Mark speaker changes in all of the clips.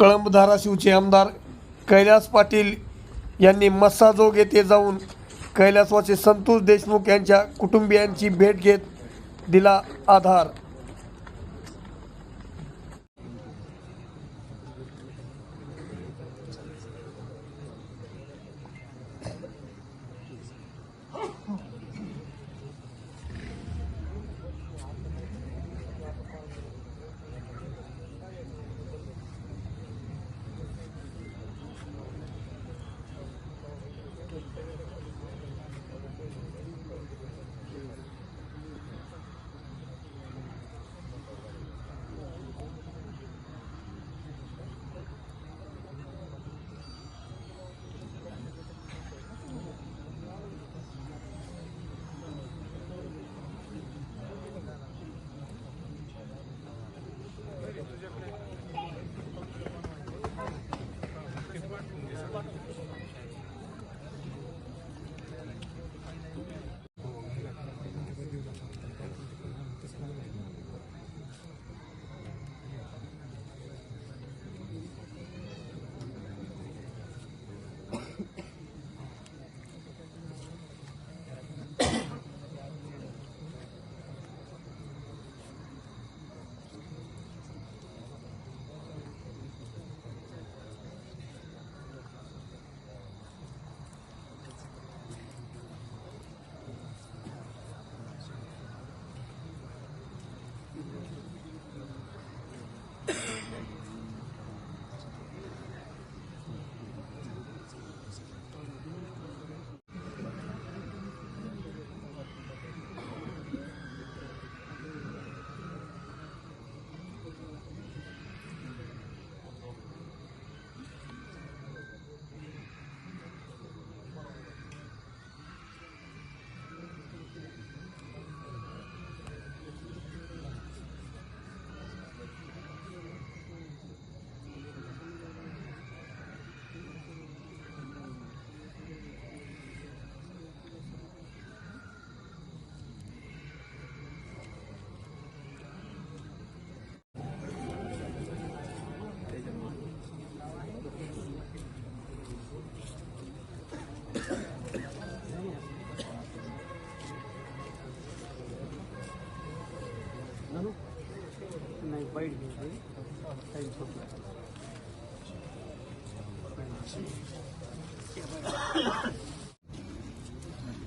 Speaker 1: कळंब धाराशिवचे आमदार कैलास पाटील यांनी मस्साजोग येथे जाऊन कैलासवाचे संतोष देशमुख यांच्या कुटुंबियांची भेट घेत दिला आधार.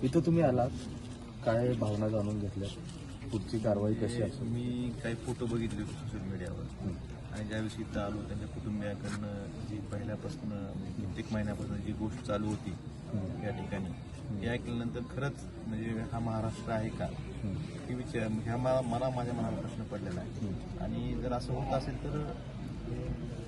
Speaker 2: इथं तुम्ही आलात. काय भावना जाणून घेतल्या पुढची कारवाई कशी असेल?
Speaker 3: मी काही फोटो बघितले होते सोशल मीडियावर आणि ज्यावेळेस इथं आलो त्यांच्या कुटुंबियाकडनं जी पहिल्यापासून म्हणजे कित्येक महिन्यापासून जी गोष्ट चालू होती या ठिकाणी हे ऐकल्यानंतर खरंच म्हणजे हा महाराष्ट्र आहे का? ही विचार ह्या मला मला माझ्या मनाला प्रश्न पडलेला आहे. आणि जर असं होत असेल तर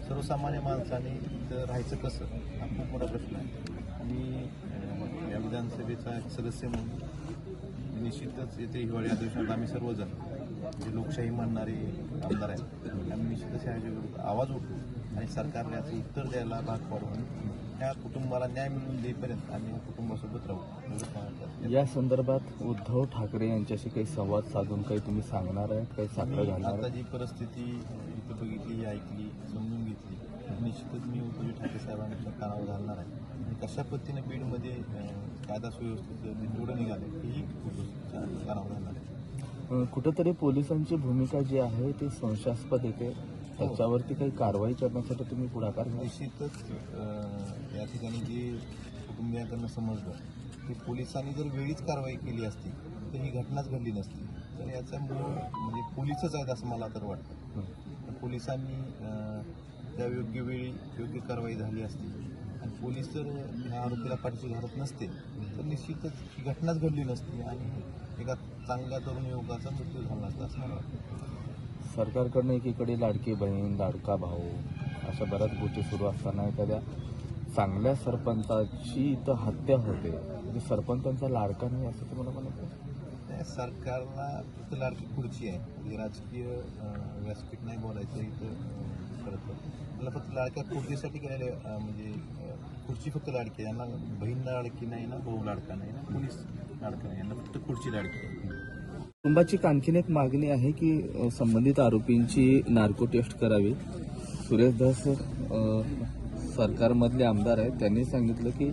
Speaker 3: सर्वसामान्य माणसाने इथं राहायचं कसं? हा खूप मोठा प्रश्न आहे. मी या विधानसभेचा एक सदस्य म्हणून निश्चितच येथे हिवाळी अधिवेशनात आम्ही सर्वजण जे लोकशाही मानणारे आमदार आहेत आम्ही निश्चितच ह्या आवाज उठतो आणि सरकारने याचं उत्तर द्यायला भाग पाडून ह्या कुटुंबाला न्याय मिळवून देईपर्यंत आम्ही या कुटुंबासोबत राहू.
Speaker 2: या संदर्भात उद्धव ठाकरे यांच्याशी काही संवाद साधून काही तुम्ही सांगणार आहे? काही घालणार
Speaker 3: आता जी परिस्थिती इथं बघितली ऐकली समजून घेतली निश्चितच मी उद्धव ठाकरे साहेबांच्या कानावर घालणार आहे. आणि कशा पद्धतीने बीडमध्ये कायदा सुव्यवस्थेचं जोडं निघाले हेही कानावर घालणार आहे.
Speaker 2: कुठंतरी पोलिसांची भूमिका जी आहे ती संशयास्पद येते त्याच्यावरती काही कारवाई करण्यासाठी तुम्ही पुढाकार
Speaker 3: निश्चितच या ठिकाणी जे कुटुंबियांकडनं समजलं की पोलिसांनी जर वेळीच कारवाई केली असती तर ही घटनाच घडली नसती. तर याचा मूळ म्हणजे पोलिसच आहेत असं मला तर वाटतं. पोलिसांनी त्या योग्य वेळी योग्य कारवाई झाली असती. आणि पोलीस जर ह्या आरोपीला पाठीशी घालत नसते तर निश्चितच ही घटनाच घडली नसती आणि एका चांगल्या तरुण युवकाचा मृत्यू झाला असता असं मला वाटतं.
Speaker 2: सरकारकडनं एकीकडे लाडकी बहीण लाडका भाऊ अशा बऱ्याच गोष्टी सुरू असताना एखाद्या चांगल्या सरपंचाची इथं हत्या होते. म्हणजे सरपंचांचा लाडका नाही असं तुम्हाला म्हणत
Speaker 3: नाही, सरकारला फक्त लाडकी खुर्ची आहे. म्हणजे राजकीय व्यासपीठ नाही बोलायचं इथं खरं तर. फक्त लाडक्या खुर्चीसाठी केलेले म्हणजे खुर्ची फक्त लाडकी आहे. यांना बहीण लाडकी नाही ना भाऊ लाडका नाही ना पोलीस लाडका नाही. यांना फक्त खुर्ची लाडकी आहे.
Speaker 2: कुटुंबाची आणखीन एक मागणी आहे की संबंधित आरोपींची नार्को टेस्ट करावी. सुरेश धस सरकारमधले आमदार आहेत. त्यांनी सांगितलं की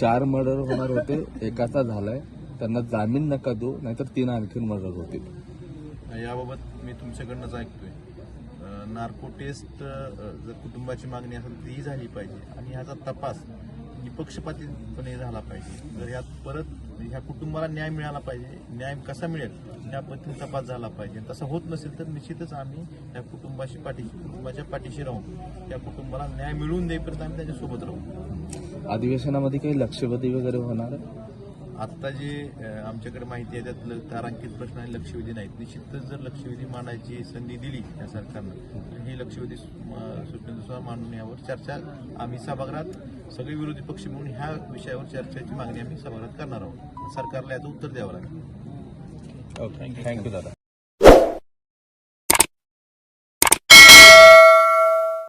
Speaker 2: चार मर्डर होणार होते. एकाचा झालाय. त्यांना जामीन नका देऊ नाहीतर तीन आणखीन मर्डर होतील.
Speaker 3: याबाबत मी तुमच्याकडनंच ऐकतोय. नार्को टेस्ट जर कुटुंबाची मागणी असेल तर ती झाली पाहिजे. आणि ह्याचा तपास म्हणजे निपक्षपातीपणे झाला पाहिजे. जर यात परत ह्या कुटुंबाला न्याय मिळाला पाहिजे. न्याय कसा मिळेल? त्या पद्धतीने तपास झाला पाहिजे. तसं होत नसेल तर निश्चितच आम्ही त्या कुटुंबाशी पाठीशी कुटुंबाच्या पाठीशी राहू. त्या कुटुंबाला न्याय मिळवून देईपर्यंत आम्ही त्याच्यासोबत राहू.
Speaker 2: अधिवेशनामध्ये काही लक्षवेधी वगैरे होणार आहे?
Speaker 3: आत्ता जे आमच्याकडे माहिती आहे त्यातलं तारांकित प्रश्न आणि लक्षवेधी नाहीत. निश्चितच जर लक्षवेधी मांडायची संधी दिली या सरकारनं तर ही लक्षवेधी सूचनेनुसार मांडून यावर चर्चा आम्ही सभागृहात सगळे विरोधी पक्ष म्हणून ह्या विषयावर चर्चेची मागणी आम्ही सभागृहात करणार आहोत. सरकारला याचं उत्तर द्यावं लागेल.
Speaker 2: थँक्यू दादा.